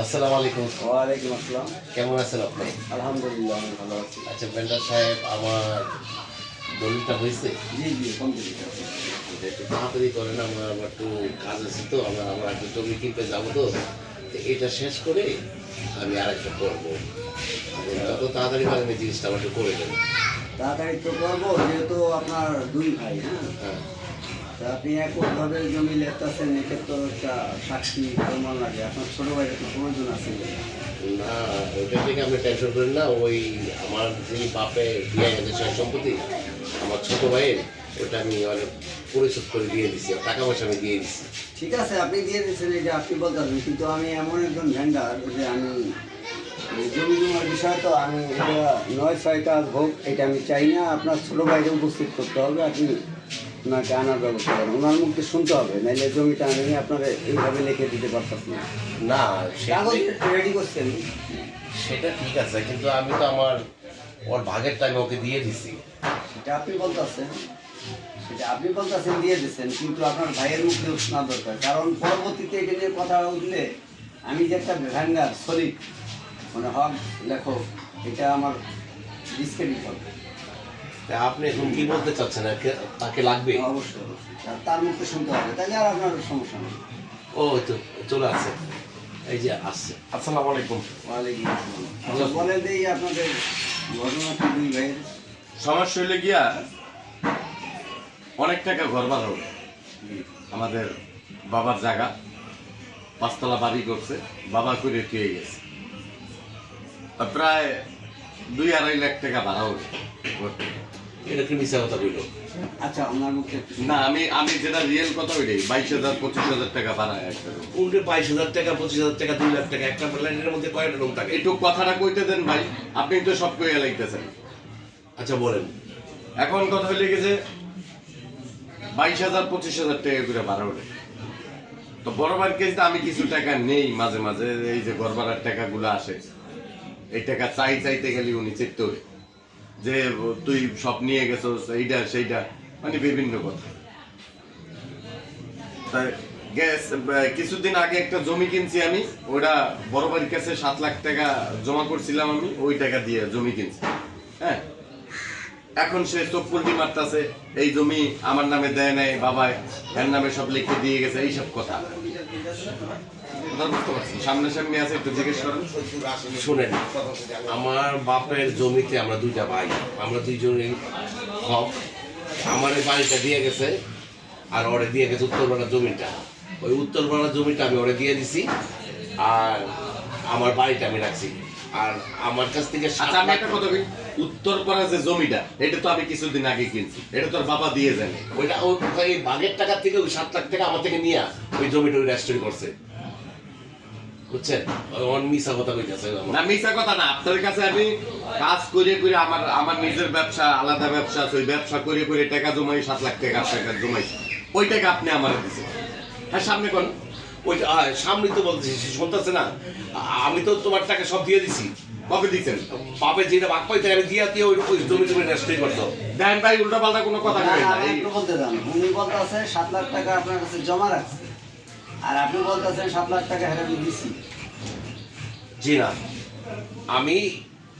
আসসালামু আলাইকুম। ওয়ালাইকুম আসসালাম। কেমন আছেন আপনি? আলহামদুলিল্লাহ আমি ভালো আছি। আচ্ছা বেন্ডার সাহেব আমার দলিলটা হয়েছে? জি জি কমপ্লিট একটু তাড়াতাড়ি করেন আমার আমার একটু কাজ আছে তো আমরা আমরা একটু জমি কিনতে যাব তো। এটা শেষ করে আমি আরেকটা করব। যত তাড়াতাড়ি পারেন এই জিনিসটা আমার একটু করে দেন। তাড়াতাড়ি তো করব যেহেতু আপনার দুই ভাই হ্যাঁ? হ্যাঁ। আপনি এককভাবে জমি লেখতেছেন এক্ষেত্রে একটা সাক্ষী প্রমাণ লাগে। আপনার ছোট ভাইয়ের একটু প্রয়োজন আছে? না ওইটা থেকে আপনি টেনশন করেন না। ওই আমার যিনি বাপে দিয়ে গেছে সম্পত্তি আমার ছোট ভাইয়ের ওটা আমি অনেক পরিশোধ করে দিয়ে দিচ্ছি টাকা পয়সা আমি দিয়ে দিচ্ছি ঠিক আছে আপনি দিয়ে দিচ্ছেন এটা আপনি বলতেছেন কিন্তু আমি এমন একজন ভেন্ডার যে আমি জমি জমার বিষয় তো আমি এটা নয় ছয় কাজ হোক এটা আমি চাই না। আপনার ছোট ভাইকে উপস্থিত করতে হবে আপনি ওনাকে আনার ব্যবস্থা করেন। ওনার মুখে শুনতে হবে নাইলে জমিটা আমি আপনারা এইভাবে লিখে দিতে পারতাম না। কাগজ রেডি করছেন? সেটা ঠিক আছে কিন্তু আমি তো আমার ওর ভাগের টাইম ওকে দিয়ে দিছি। সেটা আপনি বলতেছেন। সেটা আপনি বলতেছেন দিয়ে দিচ্ছেন কিন্তু আপনার ভাইয়ের মুখে শোনা দরকার। কারণ পরবর্তীতে এটা নিয়ে কথা উঠলে আমি যে একটা ভ্যাঙ্গার সলিড মানে হক লেখক এটা আমার ডিসক্রেডিট হবে আপনি এখন কি বলতে চাচ্ছেন? কে- তাকে লাগবে? অবশ্যই অবশ্যই। তার মুখে শুনতে হবে। তাহলে আর আপনার সমস্যা নেই। ও তো চলে আসছে। এই যে আসছে। আসসালামু আলাইকুম। ওয়ালাইকুম আসসালাম। আচ্ছা বলেন এই আপনাদের ঘটনাটি দুই ভাইয়ের। সমস্যা হইলে গিয়া অনেক টাকা ঘর ভাড়া হলো আমাদের বাবার জায়গা পাঁচতলা বাড়ি করছে বাবা করে থুয়ে গেছে। প্রায় দুই আড়াই লাখ টাকা ভাড়া ঘরটা। এটা কি মিশা কথা বলল আচ্ছা ওনার মুখে না আমি আমি যেটা রিয়েল কথা ওইটাই বাইশ হাজার পঁচিশ হাজার টাকা ভাড়া একটা। উল্টে বাইশ হাজার টাকা পঁচিশ হাজার টাকা দুই লাখ টাকা একটা লাইনের মধ্যে কয়টা রুম থাকে। একটু কথাটা কইতে দেন ভাই আপনি তো সব কইয়া লাগতেছেন আচ্ছা বলেন। এখন কথা হইলে গেছে বাইশ হাজার পঁচিশ হাজার টাকা করে ভাড়া ওঠে। তো বড় ভাইয়ের কেসে আমি কিছু টাকা নেই মাঝে মাঝে এই যে ঘর ভাড়ার টাকাগুলো আসে এই টাকা চাই চাইতে গেলে উনি করে যে তুই সব নিয়ে গেছস, এইটা, সেইটা মানে বিভিন্ন কথা। তাই গ্যাস কিছুদিন আগে একটা জমি কিনছি আমি, ওটা বড় বাড়ির কাছে সাত লাখ টাকা জমা করছিলাম আমি, ওই টাকা দিয়ে জমি কিনছি। হ্যাঁ? এখন সে চোখ পুলটি মারতাছে, এই জমি আমার নামে দেয় নাই, বাবায়, এর নামে সব লিখে দিয়ে গেছে, এইসব কথা। শুনেন আমার বাপের জমিতে আমরা দুইটা ভাই আমরা দুইজনই হক আমার বাড়িটা দিয়ে গেছে আর ওরে দিয়ে গেছে উত্তরপাড়া জমিটা। ওই উত্তরপাড়া জমিটা আমি ওরে দিয়ে দিছি আর আমার বাড়িটা আমি রাখছি। আর আমার কাছ থেকে আচ্ছা আমি একটা কথা বলি উত্তর পাড়া যে জমিটা এটা তো আমি কিছুদিন আগে কিনছি। এটা তোর বাবা দিয়ে জানে ওইটা ওই বাগের টাকার থেকে ওই সাত লাখ টাকা আমার থেকে নিয়ে ওই জমিটা ওই রেস্টোরি করছে। বুঝছেন? অন মিশা কথা কইতেছে না মিথ্যা কথা না আপনার কাছে আমি কাজ করে করে আমার আমার নিজের ব্যবসা আলাদা ব্যবসা আছে, ওই ব্যবসা করে করে টাকা জমাই সাত লাখ টাকা টাকা জমাই। ওই টাকা আপনি আমার দিচ্ছেন হ্যাঁ সামনে কোন? ওই সামনে তো বলতেছি শুনতেছে না? আমি তো তোমার টাকা সব দিয়ে দিছি। কবে দিচ্ছেন বাপের যেটা বাপ পাইতে আমি দিয়ে দিয়ে ওই জমি জমি রেস্টোরি করতো দেন ভাই উল্টা পাল্টা কোনো কথা না, বলতে চান উনি বলতেছে সাত লাখ টাকা আপনার কাছে জমা রাখছে। আর আপনি বলতেছেন সাত লাখ টাকা হ্যাঁ আমি দিছি। জি না। আমি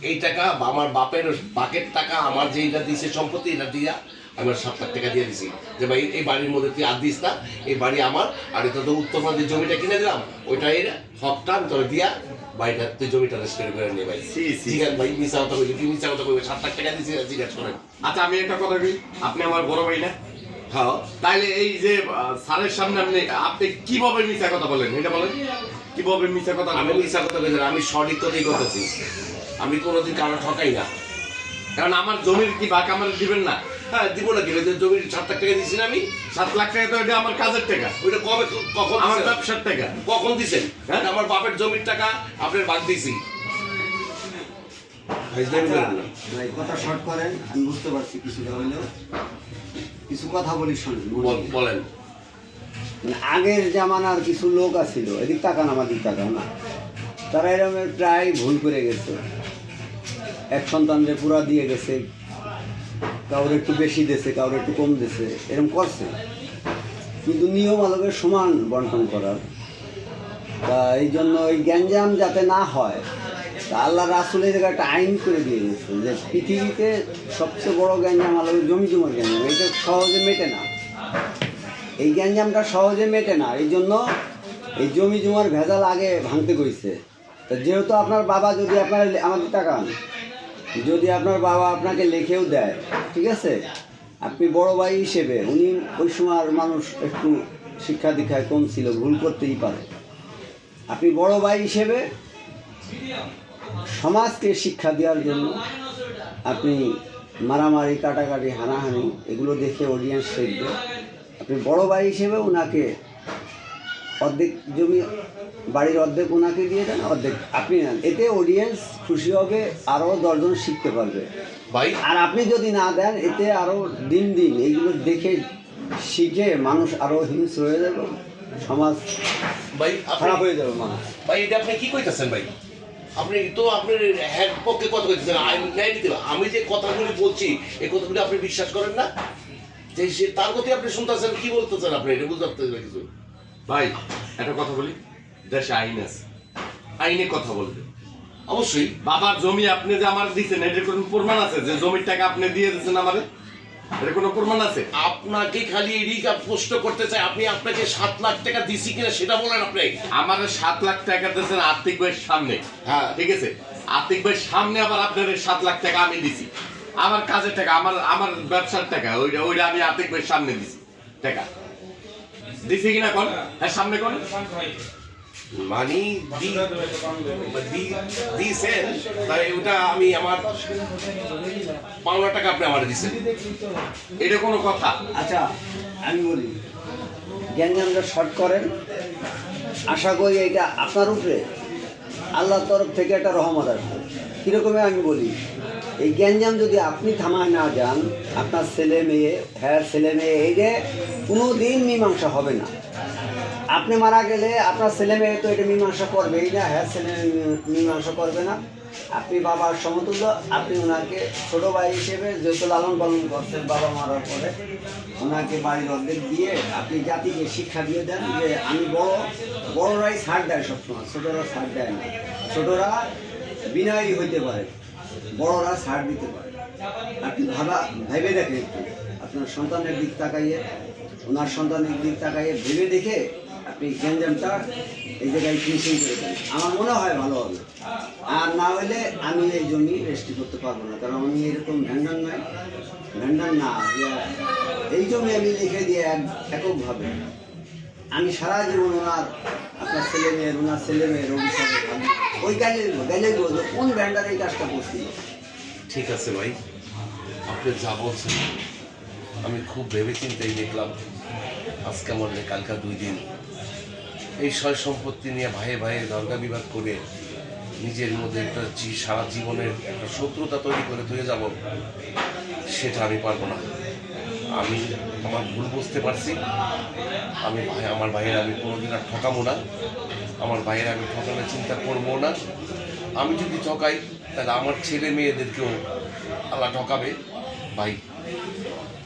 এই টাকা বা আমার বাপের বাকের টাকা আমার যেটা দিছে সম্পত্তি এটা দিয়া আমি সাত লাখ টাকা দিয়ে দিছি। যে ভাই এই বাড়ির মধ্যে তুই আর দিস না এই বাড়ি আমার আর এটা তো উত্তরপ্রদেশ জমিটা কিনে দিলাম ওইটা এর হকটা আমি তোর দিয়া বাড়িটা তুই জমিটা রেজিস্টার করে নিয়ে ভাই। ঠিক আছে ভাই মিশা কথা বলি তুই মিশা কথা বলবি সাত লাখ টাকা দিছি জিজ্ঞাসা করেন। আচ্ছা আমি একটা কথা কই আপনি আমার বড় ভাই না? হ্যাঁ তাইলে এই যে স্যারের সামনে আপনি আপনি কীভাবে মিথ্যা কথা বলেন? এটা বলেন। কীভাবে মিথ্যা কথা আমি মিশা কথা বলি আমি সঠিক কথাই করতেছি আমি কোনোদিন কারও ঠকাই না। কারণ আমার জমির কি ভাগ আমার দিবেন না? হ্যাঁ দিব না কি যে জমির সাত লাখ টাকা দিছি না আমি সাত লাখ টাকা তো এটা আমার কাজের টাকা। ওইটা কবে কখন আমার? ব্যবসার টাকা। কখন দিছেন? হ্যাঁ? হ্যাঁ আমার বাপের জমির টাকা আপনার বাদ দিছি ফাইজলামি আচ্ছা, করেন না। ভাই, কথা শর্ট করেন আমি বুঝতে পারছি কিছুটা হলেও। কিছু কথা বলি শোনেন। বলেন। মানে আগের জামানার কিছু লোক আছিল এদিক তাকান আমাদিক তাকাও না? তারা এরকম প্রায় ভুল করে গেছে। এক সন্তানরে পুরা দিয়ে গেছে কাউর একটু বেশি দিয়েছে কাউর একটু কম দিয়েছে এরকম করছে। কিন্তু নিয়ম আলোকে সমান বন্টন করার। তা এই জন্য ওই গ্যাঞ্জাম যাতে না হয় আল্লাহ রাসুলের জায়গায় একটা আইন করে দিয়ে যে পৃথিবীতে সবচেয়ে বড় গ্যাঞ্জাম হলো জমি জমার গ্যাঞ্জাম। এটা সহজে মেটে না। এই গ্যাঞ্জামটা সহজে মেটে না। এই জন্য এই জমি জমার ভেজাল আগে ভাঙতে কইছে। তা যেহেতু আপনার বাবা যদি আপনার আমাদের তাকান যদি আপনার বাবা আপনাকে লিখেও দেয়, ঠিক আছে? আপনি বড় ভাই হিসেবে উনি ওই সময় মানুষ একটু শিক্ষা দীক্ষায় কম ছিল, ভুল করতেই পারে। আপনি বড় ভাই হিসেবে সমাজকে শিক্ষা দেওয়ার জন্য আপনি মারামারি কাটাকাটি হানাহানি এগুলো দেখে অডিয়েন্স শিখবে। আপনি বড় ভাই হিসেবে ওনাকে অর্ধেক জমি বাড়ির অর্ধেক ওনাকে দিয়ে দেন অর্ধেক আপনি নেন। এতে অডিয়েন্স খুশি হবে আরও দশজন শিখতে পারবে। ভাই? আর আপনি যদি না দেন এতে আরও দিন দিন এইগুলো দেখে শিখে মানুষ আরও হিংস্র হয়ে যাবে সমাজ ভাই খারাপ হয়ে যাবে মানুষ। ভাই এটা আপনি কি কইতেছেন ভাই? আপনি তো আপনার হ্যাঁ পক্ষে কথা কইতেছেন আইন ন্যায় নীতি আমি যে কথাগুলি বলছি এই কথাগুলি আপনি বিশ্বাস করেন না? যে সে তার কথা আপনি শুনতেছেন কি বলতেছেন আপনি? এটা বুঝতে পারতেছেন কিছু। ভাই একটা কথা বলি। দেশে আইন আছে। আইনে কথা বলবে। অবশ্যই। বাবার জমি আপনি যে আমার দিচ্ছেন এটার কোনো প্রমাণ আছে? যে জমির টাকা আপনি দিয়ে দিচ্ছেন আমারে? এর কোনো প্রমাণ আছে? আপনাকে খালি এদিক প্রশ্ন করতে চাই। আপনি আপনাকে সাত লাখ টাকা দিছি কিনা সেটা বলেন আপনি। আমার সাত লাখ টাকা দিয়েছেন আর্থিক বইয়ের সামনে। হ্যাঁ। ঠিক আছে? আর্থিক বইয়ের সামনে আবার আপনার সাত লাখ টাকা আমি দিছি। আমার কাজের টাকা আমার আমার ব্যবসার টাকা ওইটা ওইটা আমি আর্থিক বইয়ের সামনে দিছি। টাকা। দিছি কিনা কোন? হ্যাঁ সামনে কোন? মানি দি- দি- দিছেন তাই ওটা আমি আমার পাওনা টাকা আপনি আমার দিছেন। এটা কোনো কথা। আচ্ছা আমি বলি গ্যাঞ্জামটা শর্ট করেন। আশা করি এটা আপনার উপরে আল্লাহর তরফ থেকে একটা রহমত আসবে। কীরকমে আমি বলি, এই গ্যাঞ্জাম যদি আপনি থামায় না যান, আপনার ছেলে মেয়ে হ্যাঁ ছেলে মেয়ে, এই যে কোনো দিন মীমাংসা হবে না। আপনি মারা গেলে আপনার ছেলে মেয়ে তো এটা মীমাংসা করবেই না হ্যাঁ ছেলে মীমাংসা করবে না। আপনি বাবার সমতুল্য, আপনি ওনাকে ছোট ভাই হিসেবে যেহেতু লালন পালন করছেন বাবা মারার পরে। ওনাকে বাড়ির অর্ধেক দিয়ে আপনি জাতিকে শিক্ষা দিয়ে দেন যে আমি বড়, বড়রাই ছাড় দেয় সবসময়, ছোটরা ছাড় দেয় না। ছোটরা বিনয়ী হইতে পারে, বড়রা ছাড় দিতে পারে। আপনি ভাবা, ভেবে দেখেন একটু। আপনার সন্তানের দিক তাকাইয়ে, ওনার সন্তানের দিক তাকাইয়ে ভেবে দেখে আপনি গ্যাঞ্জামটা এই জায়গায় ফিনিশিং করে দেন। আমার মনে হয় ভালো হবে। আর না হলে আমি এই জমি রেস্টি করতে পারব না, কারণ আমি এরকম ভ্যান্ডার নয়। ভ্যান্ডার না এই জমি আমি লিখে দিয়ে এক- এককভাবে আমি সারা জীবন ওনার, আপনার ছেলে মেয়ের, ওনার ছেলে মেয়ের অভিশাপে ওই গাইলে গাইলে বলব কোন ভ্যান্ডার এই কাজটা করছিল ঠিক আছে ভাই, আপনি যা বলছেন, আমি খুব ভেবে চিন্তেই দেখলাম। আজকে মরলে কালকা দুই দিন এই সয় সম্পত্তি নিয়ে ভাইয়ে ভাইয়ে দরগা বিবাদ করে নিজের মধ্যে একটা সারা জীবনের একটা শত্রুতা তৈরি করে ধুয়ে যাব, সেটা আমি পারব না। আমি আমার ভুল বুঝতে পারছি। আমি ভাই আমার ভাইয়ের আমি কোনোদিন আর ঠকাবো না। আমার ভাইয়ের আমি ঠকানোর চিন্তা করব না। আমি যদি ঠকাই, তাহলে আমার ছেলে মেয়েদেরকেও আল্লাহ ঠকাবে। ভাই,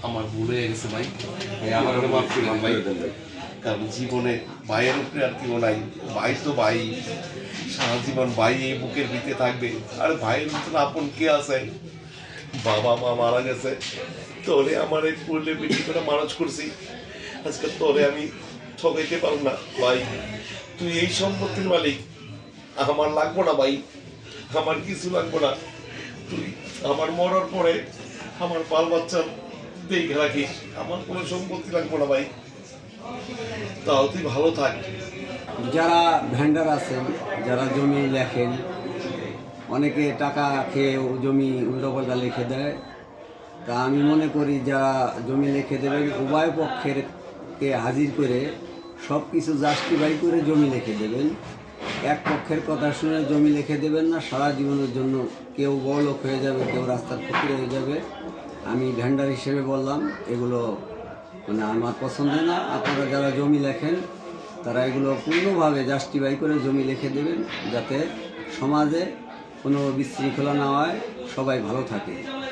আমার ভুল হয়ে গেছে ভাই। আমার মাফ করে দেন ভাই। কারণ জীবনে ভাইয়ের উপরে আর কেউ নাই। ভাই তো ভাই সারা জীবন ভাই এই বুকের ভিতরে থাকবে। আর ভাইয়ের মতন আপন কে আছে? বাবা, মা মারা গেছে। তোরে আমার এই পুরলে বিক্রি করে মানুষ করছি। আজকে তোরে আমি ঠকাইতে পারব না। ভাই, তুই এই সম্পত্তির মালিক। আমার লাগবো না ভাই। আমার কিছু লাগবো না। তুই আমার মরার পরে আমার বাল বাচ্চা দেখে রাখিস। আমার কোনো সম্পত্তি লাগবো না ভাই। তাও ভালো থাক। যারা ভ্যান্ডার আছেন, যারা জমি লেখেন, অনেকে টাকা খেয়ে জমি উল্টোপাল্টা লিখে দেয়। তা আমি মনে করি যারা জমি লিখে দেবেন, উভয় পক্ষের কে হাজির করে সব কিছু জাস্টিফাই করে জমি লিখে দেবেন। এক পক্ষের কথা শুনে জমি লিখে দেবেন না, সারা জীবনের জন্য কেউ বড় হয়ে যাবে, কেউ রাস্তার ফকির হয়ে যাবে। আমি ভ্যান্ডার হিসেবে বললাম, এগুলো মানে আমার পছন্দ না, আপনারা যারা জমি লেখেন, তারা এগুলো পূর্ণভাবে জাস্টিফাই করে জমি লিখে দেবেন, যাতে সমাজে কোনো বিশৃঙ্খলা না হয়, সবাই ভালো থাকে।